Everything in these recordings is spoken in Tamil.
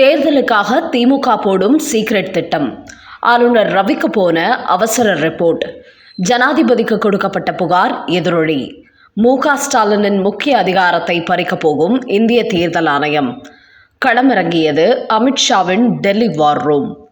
தேர்தலுக்காக திமுக போடும் சீக்ரெட் திட்டம். ஆளுநர் ரவிக்கு போன அவசர ரிப்போர்ட் ஜனாதிபதிக்கு கொடுக்கப்பட்ட புகார் எதிரொலி. மு க ஸ்டாலினின் முக்கிய அதிகாரத்தை பறிக்கப் போகும் இந்திய தேர்தல் ஆணையம். களமிறங்கியது அமித்ஷாவின் டெல்லி வார் ரூம்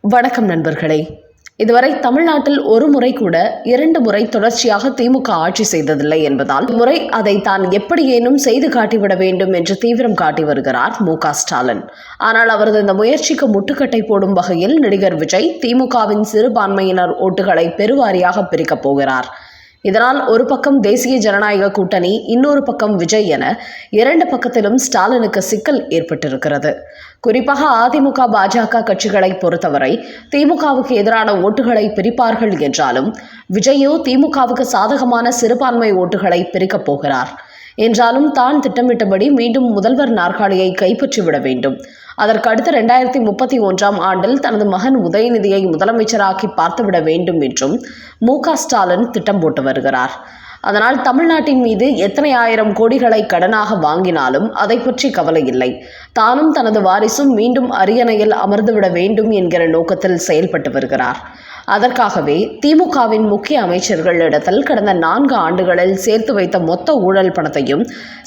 வணக்கம் நண்பர்களே. இதுவரை தமிழ்நாட்டில் ஒரு முறை கூட இரண்டு முறை தொடர்ச்சியாக திமுக ஆட்சி செய்ததில்லை என்பதால் முறை அதை தான் எப்படியேனும் செய்து காட்டிவிட வேண்டும் என்று தீவிரம் காட்டி வருகிறார் மு ஸ்டாலின். ஆனால் அவரது இந்த முயற்சிக்கு முட்டுக்கட்டை போடும் வகையில் நடிகர் விஜய் திமுகவின் சிறுபான்மையினர் ஓட்டுகளை பெருவாரியாக பிரிக்கப் போகிறார். இதனால் ஒரு பக்கம் தேசிய ஜனநாயக கூட்டணி இன்னொரு பக்கம் விஜய் என இரண்டு பக்கத்திலும் ஸ்டாலினுக்கு சிக்கல் ஏற்பட்டிருக்கிறது. குறிப்பாக அதிமுக பாஜக கட்சிகளை பொறுத்தவரை திமுகவுக்கு எதிரான ஓட்டுகளை பிரிப்பார்கள் என்றாலும் விஜயோ திமுகவுக்கு சாதகமான சிறுபான்மை ஓட்டுகளை பிரிக்கப் போகிறார். என்றாலும் தான் திட்டமிட்டபடி மீண்டும் முதல்வர் நாற்காலியை கைப்பற்றிவிட வேண்டும். அதற்கு அடுத்து ரெண்டாயிரத்தி முப்பத்தி ஒன்றாம் ஆண்டில் தனது மகன் உதயநிதியை முதலமைச்சராக்கி பார்த்துவிட வேண்டும் என்றும் மு க ஸ்டாலின் திட்டம் போட்டு வருகிறார். அதனால் தமிழ்நாட்டின் மீது எத்தனை ஆயிரம் கோடிகளை கடனாக வாங்கினாலும் அதை பற்றி கவலை இல்லை. தானும் தனது வாரிசும் மீண்டும் அரியணையில் அமர்ந்துவிட வேண்டும் என்கிற நோக்கத்தில் செயல்பட்டு வருகிறார். அதற்காகவே திமுகவின் முக்கிய அமைச்சர்களிடத்தில் கடந்த நான்கு ஆண்டுகளில் சேர்த்து வைத்த மொத்த ஊழல் பணத்தையும்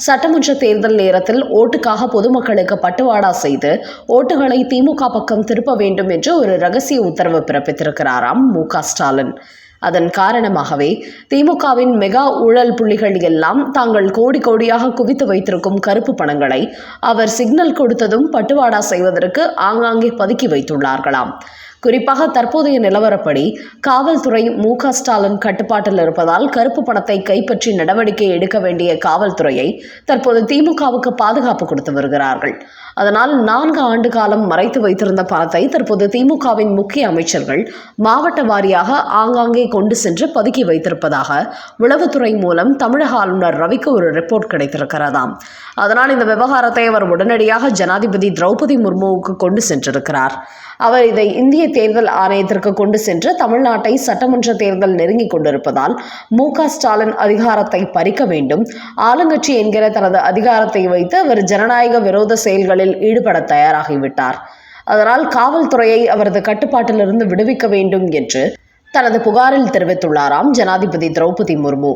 சட்டமன்ற தேர்தல் நேரத்தில் ஓட்டுக்காக பொதுமக்களுக்கு பட்டுவாடா செய்து ஓட்டுகளை திமுக பக்கம் திருப்ப வேண்டும் என்று ஒரு ரகசிய உத்தரவு பிறப்பித்திருக்கிறாராம் மு க ஸ்டாலின். அதன் காரணமாகவே திமுகவின் மெகா ஊழல் புள்ளிகள் எல்லாம் தாங்கள் கோடி கோடியாக குவித்து வைத்திருக்கும் கருப்பு பணங்களை அவர் சிக்னல் கொடுத்ததும் பட்டுவாடா செய்வதற்கு ஆங்காங்கே பதுக்கி வைத்துள்ளார்களாம். குறிப்பாக தற்போதைய நிலவரப்படி காவல்துறை மு க ஸ்டாலின் கட்டுப்பாட்டில் இருப்பதால் கருப்பு பணத்தை கைப்பற்றி நடவடிக்கை எடுக்க வேண்டிய காவல்துறையை தற்போது திமுகவுக்கு பாதுகாப்பு கொடுத்து வருகிறார்கள். அதனால் நான்கு ஆண்டு காலம் மறைத்து வைத்திருந்த பணத்தை தற்போது திமுகவின் முக்கிய அமைச்சர்கள் மாவட்ட வாரியாக ஆங்காங்கே கொண்டு சென்று பதுக்கி வைத்திருப்பதாக உளவுத்துறை மூலம் தமிழக ஆளுநர் ரவிக்கு ஒரு ரிப்போர்ட் கிடைத்திருக்கிறதாம். அதனால் இந்த விவகாரத்தை அவர் உடனடியாக ஜனாதிபதி திரௌபதி முர்முவுக்கு கொண்டு சென்றிருக்கிறார். அவர் இதை இந்திய தேர்தல் ஆணையத்திற்கு கொண்டு சென்று தமிழ்நாட்டை சட்டமன்ற தேர்தல் நெருங்கிக் கொண்டிருப்பதால் மு க ஸ்டாலின் அதிகாரத்தை பறிக்க வேண்டும். ஆளுங்கட்சி என்கிற தனது அதிகாரத்தை வைத்து அவர் ஜனநாயக விரோத செயல்களில் ஈடுபட தயாராகிவிட்டார். அதனால் காவல்துறையை அவரது கட்டுப்பாட்டிலிருந்து விடுவிக்க வேண்டும் என்று தனது புகாரில் தெரிவித்துள்ளாராம் ஜனாதிபதி திரௌபதி முர்மு.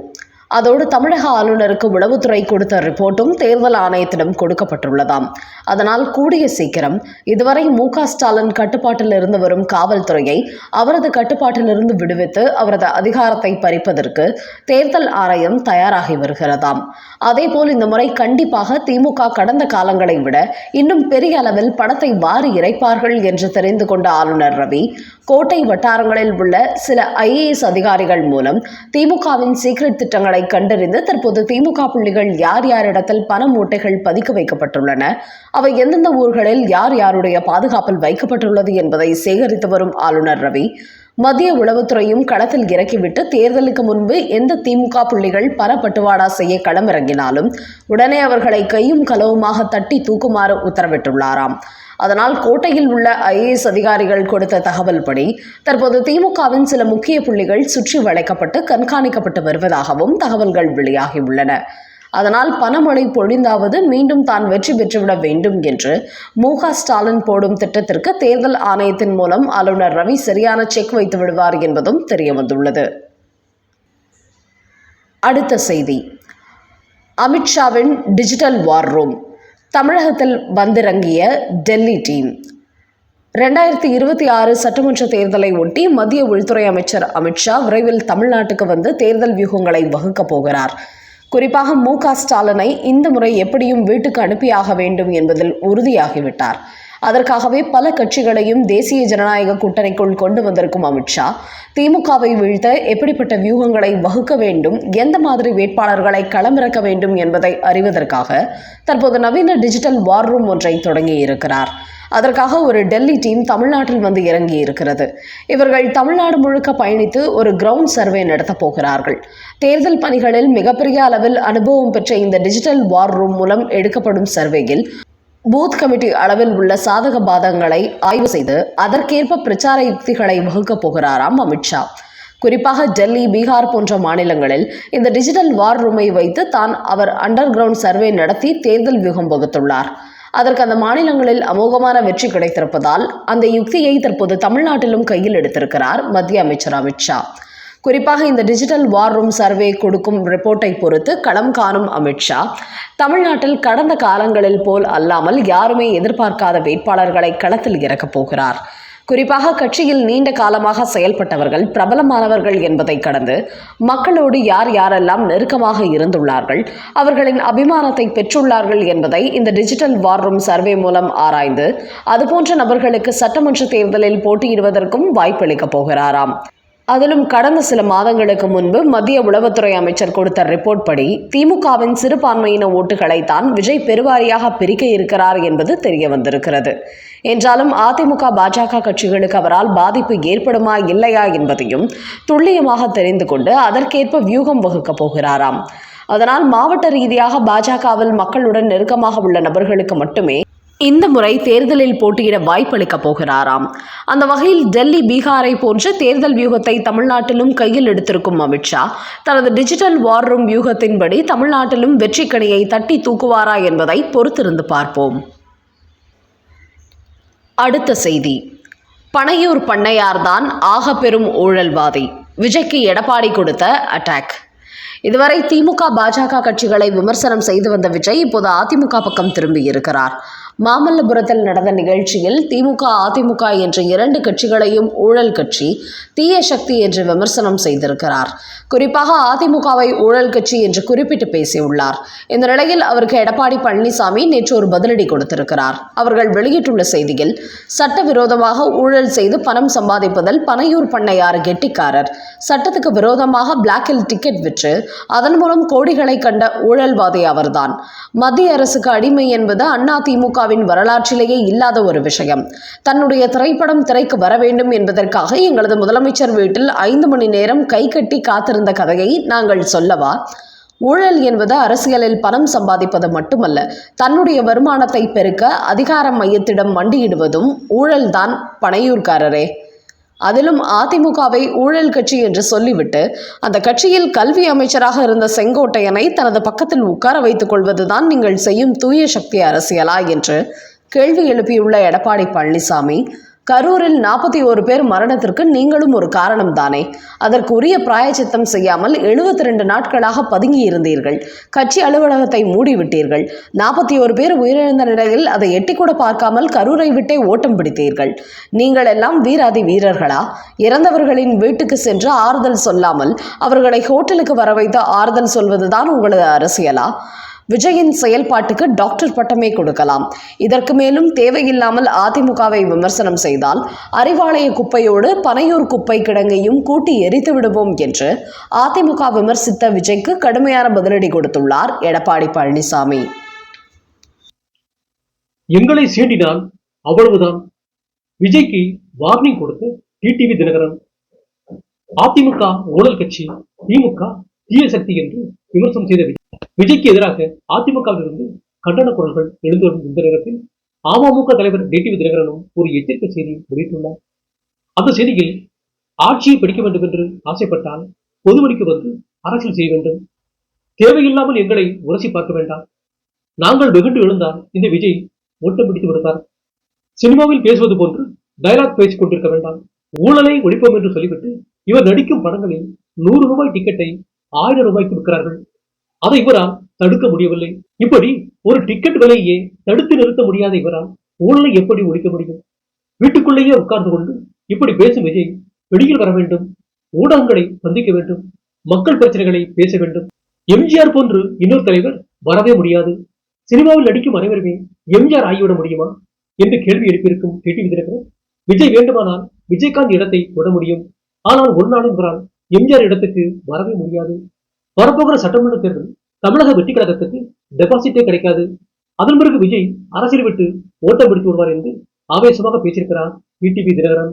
அதோடு தமிழக ஆளுநருக்கு உளவுத்துறை கொடுத்த ரிப்போர்ட்டும் தேர்தல் ஆணையத்திடம் கொடுக்கப்பட்டுள்ளதாம். அதனால் கூடிய சீக்கிரம் இதுவரை மு க ஸ்டாலின் கட்டுப்பாட்டில் இருந்து வரும் காவல்துறையை அவரது கட்டுப்பாட்டிலிருந்து விடுவித்து அவரது அதிகாரத்தை பறிப்பதற்கு தேர்தல் ஆணையம் தயாராகி வருகிறதாம். அதேபோல் இந்த முறை கண்டிப்பாக திமுக கடந்த காலங்களை விட இன்னும் பெரிய அளவில் பணத்தை வாரி இறைப்பார்கள் என்று தெரிந்து கொண்ட ஆளுநர் ரவி கோட்டை வட்டாரங்களில் உள்ள சில ஐஏஎஸ் அதிகாரிகள் மூலம் திமுகவின் சீக்ரெட் திட்டங்களை கண்டறிந்து தற்போது திமுக புள்ளிகள் யார் யாரிடத்தில் பண மூட்டைகள் பதிக்க வைக்கப்பட்டுள்ளன? அவை எந்தெந்த ஊர்களில் யார் யாருடைய பாதுகாப்பில் வைக்கப்பட்டுள்ளது என்பதை சேகரித்து வரும் ஆளுநர் ரவி. மத்திய உளவுத்துறையும் களத்தில் இறக்கிவிட்டு தேர்தலுக்கு முன்பு எந்த திமுக புள்ளிகள் பரப்பட்டுவாடா செய்ய களமிறங்கினாலும் உடனே அவர்களை கையும் களவுமாக தட்டி தூக்குமாறு உத்தரவிட்டுள்ளாராம். அதனால் கோட்டையில் உள்ள ஐஏஎஸ் அதிகாரிகள் கொடுத்த தகவல் படி தற்போது திமுகவின் சில முக்கிய புள்ளிகள் சுற்றி வளைக்கப்பட்டு கண்காணிக்கப்பட்டு வருவதாகவும் தகவல்கள் வெளியாகியுள்ளன. அதனால் பணமழை பொழிந்தாவது மீண்டும் தான் வெற்றி பெற்றுவிட வேண்டும் என்று மு ஸ்டாலின் போடும் திட்டத்திற்கு தேர்தல் ஆணையத்தின் மூலம் ஆளுநர் ரவி சரியான செக் வைத்து விடுவார் என்பதும் தெரியவந்துள்ளது. அடுத்த செய்தி. அமித்ஷாவின் டிஜிட்டல் வார் ரூம் தமிழகத்தில் வந்திறங்கிய டெல்லி டீம். ரெண்டாயிரத்தி இருபத்தி ஆறு சட்டமன்ற தேர்தலை ஒட்டி மத்திய உள்துறை அமைச்சர் அமித்ஷா விரைவில் தமிழ்நாட்டுக்கு வந்து தேர்தல் வியூகங்களை வகுக்கப் போகிறார். குறிப்பாக மு க ஸ்டாலினை இந்த முறை எப்படியும் வீட்டுக்கு அனுப்பியாக வேண்டும் என்பதில் உறுதியாகிவிட்டார். அதற்காகவே பல கட்சிகளையும் தேசிய ஜனநாயக கூட்டணிக்குள் கொண்டு வந்திருக்கும் அமித்ஷா திமுகவை வீழ்த்த எப்படிப்பட்ட வியூகங்களை வகுக்க வேண்டும் எந்த மாதிரி வேட்பாளர்களை களமிறக்க வேண்டும் என்பதை அறிவதற்காக தற்போது நவீன டிஜிட்டல் வார் ரூம் ஒன்றை தொடங்கியிருக்கிறார் அதற்காக ஒரு டெல்லி டீம் தமிழ்நாட்டில் வந்து இறங்கி இருக்கிறது. இவர்கள் தமிழ்நாடு முழுக்க பயணித்து ஒரு கிரவுண்ட் சர்வே நடத்தப் போகிறார்கள். தேர்தல் பணிகளில் மிகப்பெரிய அளவில் அனுபவம் பெற்ற இந்த டிஜிட்டல் வார் ரூம் மூலம் எடுக்கப்படும் சர்வேயில் பூத் கமிட்டி அளவில் உள்ள சாதக பாதங்களை ஆய்வு செய்து அதற்கேற்ப பிரச்சார யுக்திகளை வகுக்கப் போகிறாராம் அமித்ஷா குறிப்பாக டெல்லி பீகார் போன்ற மாநிலங்களில் இந்த டிஜிட்டல் வார் ரூமை வைத்து தான் அவர் அண்டர் கிரவுண்ட் சர்வே நடத்தி தேர்தல் வியூகம் வகுத்துள்ளார். அதற்கு அந்த மாநிலங்களில் அமோகமான வெற்றி கிடைத்திருப்பதால் அந்த யுக்தியை தற்போது தமிழ்நாட்டிலும் கையில் எடுத்திருக்கிறார் மத்திய அமைச்சர் அமித்ஷா குறிப்பாக இந்த டிஜிட்டல் வார் ரூம் சர்வே கொடுக்கும் ரிப்போர்ட்டை பொறுத்து களம் காணும் அமித்ஷா தமிழ்நாட்டில் கடந்த காலங்களில் போல் அல்லாமல் யாருமே எதிர்பார்க்காத வேட்பாளர்களை களத்தில் இறக்கப் போகிறார். குறிப்பாக கட்சியில் நீண்ட காலமாக செயல்பட்டவர்கள் பிரபலமானவர்கள் என்பதை கடந்து மக்களோடு யார் யாரெல்லாம் நெருக்கமாக இருந்துள்ளார்கள் அவர்களின் அபிமானத்தை பெற்றுள்ளார்கள் என்பதை இந்த டிஜிட்டல் வார் ரூம் சர்வே மூலம் ஆராய்ந்து அதுபோன்ற நபர்களுக்கு சட்டமன்ற தேர்தலில் போட்டியிடுவதற்கும் வாய்ப்பளிக்கப் போகிறாராம். அதிலும் கடந்த சில மாதங்களுக்கு முன்பு மத்திய உளவுத்துறை அமைச்சர் கொடுத்த ரிப்போர்ட் படி திமுகவின் சிறுபான்மையின ஓட்டுகளை தான் விஜய் பெருவாரியாக பிரிக்க இருக்கிறார் என்பது தெரிய வந்திருக்கிறது. என்றாலும் அதிமுக பாஜக கட்சிகளுக்கு அவரால் பாதிப்பு ஏற்படுமா இல்லையா என்பதையும் துல்லியமாக தெரிந்து கொண்டு அதற்கேற்ப வியூகம் வகுக்கப் போகிறாராம். அதனால் மாவட்ட ரீதியாக பாஜகவில் மக்களுடன் நெருக்கமாக உள்ள நபர்களுக்கு மட்டுமே இந்த முறை தேர்தலில் போட்டியிட வாய்ப்பளிக்கப் போகிறாராம். அந்த வகையில் டெல்லி பீகாரை போன்ற தேர்தல் வியூகத்தை தமிழ்நாட்டிலும் கையில் எடுத்திருக்கும் அமித்ஷா தனது டிஜிட்டல் வார் ரூம் வியூகத்தின்படி தமிழ்நாட்டிலும் வெற்றிக்கணியை தட்டி தூக்குவாரா என்பதை பொறுத்திருந்து பார்ப்போம். அடுத்த செய்தி. பனையூர் பண்ணையார்தான் ஆக பெரும் ஊழல்வாதி. விஜய்க்கு எடப்பாடி கொடுத்த அட்டாக் இதுவரை திமுக பாஜக கட்சிகளை விமர்சனம் செய்து வந்த விஜய் இப்போது அதிமுக பக்கம் திரும்பி இருக்கிறார். மாமல்லபுரத்தில் நடந்த நிகழ்ச்சியில் திமுக அதிமுக என்ற இரண்டு கட்சிகளையும் ஊழல் கட்சி தீய சக்தி என்று விமர்சனம் செய்திருக்கிறார். குறிப்பாக அதிமுகவை ஊழல் கட்சி என்று குறிப்பிட்டு பேசியுள்ளார். இந்த நிலையில் அவருக்கு எடப்பாடி பழனிசாமி நேற்று ஒரு பதிலடி கொடுத்திருக்கிறார். அவர்கள் வெளியிட்டுள்ள செய்தியில் சட்டவிரோதமாக ஊழல் செய்து பணம் சம்பாதிப்பதில் பனையூர் பண்ணையார் கெட்டிக்காரர். சட்டத்துக்கு விரோதமாக பிளாக்கில் டிக்கெட் விற்று அதன் மூலம் கோடிகளை கண்ட ஊழல்வாதி அவர்தான். மத்திய அரசுக்கு அடிமை என்பது அண்ணா சினிமாவின் வரலாற்றிலேயே இல்லாத ஒரு விஷயம். தன்னுடைய திரைப்படம் திரைக்கு வர வேண்டும் என்பதற்காக எங்களது முதலமைச்சர் வீட்டில் ஐந்து மணி நேரம் கை கட்டி காத்திருந்த கதையை நாங்கள் சொல்லவா? ஊழல் என்பது அரசியலில் பணம் சம்பாதிப்பது மட்டுமல்ல தன்னுடைய வருமானத்தை பெருக்க அதிகார மையத்திடம் மண்டியிடுவதும் ஊழல்தான் பனையூர்காரரே அதிலும் அதிமுகவை ஊழல் கட்சி என்று சொல்லிவிட்டு அந்த கட்சியில் கல்வி அமைச்சராக இருந்த செங்கோட்டையனை தனது பக்கத்தில் உட்கார வைத்துக் கொள்வதுதான் நீங்கள் செய்யும் தூய சக்தி அரசியலா என்று கேள்வி எழுப்பியுள்ள எடப்பாடி பழனிசாமி கரூரில் நாற்பத்தி ஒரு பேர் மரணத்திற்கு நீங்களும் ஒரு காரணம் தானே அதற்கு உரிய பிராயச்சித்தம் செய்யாமல் எழுபத்தி ரெண்டு நாட்களாக பதுங்கி இருந்தீர்கள் கட்சி அலுவலகத்தை மூடிவிட்டீர்கள். நாற்பத்தி ஒரு பேர் உயிரிழந்த நிலையில் அதை எட்டி கூட பார்க்காமல் கரூரை விட்டே ஓட்டம் பிடித்தீர்கள். நீங்கள் எல்லாம் வீராதி வீரர்களா? இறந்தவர்களின் வீட்டுக்கு சென்று ஆறுதல் சொல்லாமல் அவர்களை ஹோட்டலுக்கு வர வைத்து ஆறுதல் சொல்வதுதான் உங்களது அரசியலா? விஜயின் செயல்பாட்டுக்கு டாக்டர் பட்டமே கொடுக்கலாம். இதற்கு மேலும் தேவையில்லாமல் அதிமுகவை விமர்சனம் செய்தால் அறிவாலய குப்பையோடு பனையூர் குப்பை கிடங்கையும் கூட்டி எரித்து விடுவோம் என்று அதிமுக விமர்சித்த விஜய்க்கு கடுமையான பதிலடி கொடுத்துள்ளார் எடப்பாடி பழனிசாமி. எங்களை சீண்டினால் அவ்வளவுதான். விஜய்க்கு வார்னிங் கொடுத்து டிடிவி தினகரன் அதிமுக ஊழல் கட்சி திமுக தீய சக்தி என்று விமர்சனம் செய்த விஜய்க்கு எதிராக அதிமுகவிலிருந்து கண்டன குரல்கள் எழுந்து வரும் இந்த நேரத்தில் அமமுக தலைவர் டிடிவி தினகரனும் ஒரு எச்சரிக்கை செய்தி வெளியிட்டுள்ளார். அந்த செய்தியில் ஆட்சியை பிடிக்க வேண்டும் என்று ஆசைப்பட்டால் பொதுமணிக்கு வந்து அரசியல் செய்ய வேண்டும். தேவையில்லாமல் எங்களை உரசி பார்க்க வேண்டாம். நாங்கள் வெகுண்டு எழுந்தால் இந்த விஜய் ஓட்டம் பிடித்து விடுத்தார் சினிமாவில் பேசுவது போன்று டயலாக் பேசிக் கொண்டிருக்க வேண்டாம். ஊழலை ஒழிப்போம் என்று சொல்லிவிட்டு இவர் நடிக்கும் படங்களில் நூறு ரூபாய் டிக்கெட்டை ஆயிரம் ரூபாய்க்கு விற்கிறார்கள். அதை இவரால் தடுக்க முடியவில்லை. இப்படி ஒரு டிக்கெட் விலையே தடுத்து நிறுத்த முடியாத இவரால் ஊழலை எப்படி ஒழிக்க முடியும்? வீட்டுக்குள்ளேயே உட்கார்ந்து கொண்டு இப்படி பேசும் விஜய் வெளியில் வர வேண்டும் ஊடகங்களை சந்திக்க வேண்டும் மக்கள் பிரச்சனைகளை பேச வேண்டும். எம்ஜிஆர் போன்று இன்னொரு தலைவர் வரவே முடியாது. சினிமாவில் நடிக்கும் அனைவருமே எம்ஜிஆர் ஆகிவிட முடியுமா என்று கேள்வி எழுப்பியிருக்கும் டிடிவி தினகரன் விஜய் வேண்டுமானால் விஜயகாந்த் இடத்தை விட முடியும். ஆனால் ஒரு நாளும் இவரால் எம்ஜிஆர் இடத்துக்கு வரவே முடியாது. வரப்போகிற சட்டமன்ற தேர்தல் தமிழக வெற்றி கழகத்துக்கு டெபாசிட்டே கிடைக்காது. அதன் பிறகு விஜய் அரசியல் விட்டு ஓட்டம் பிடித்து விடுவார் என்று ஆவேசமாக பேசியிருக்கிறார் டிடிவி தினகரன்.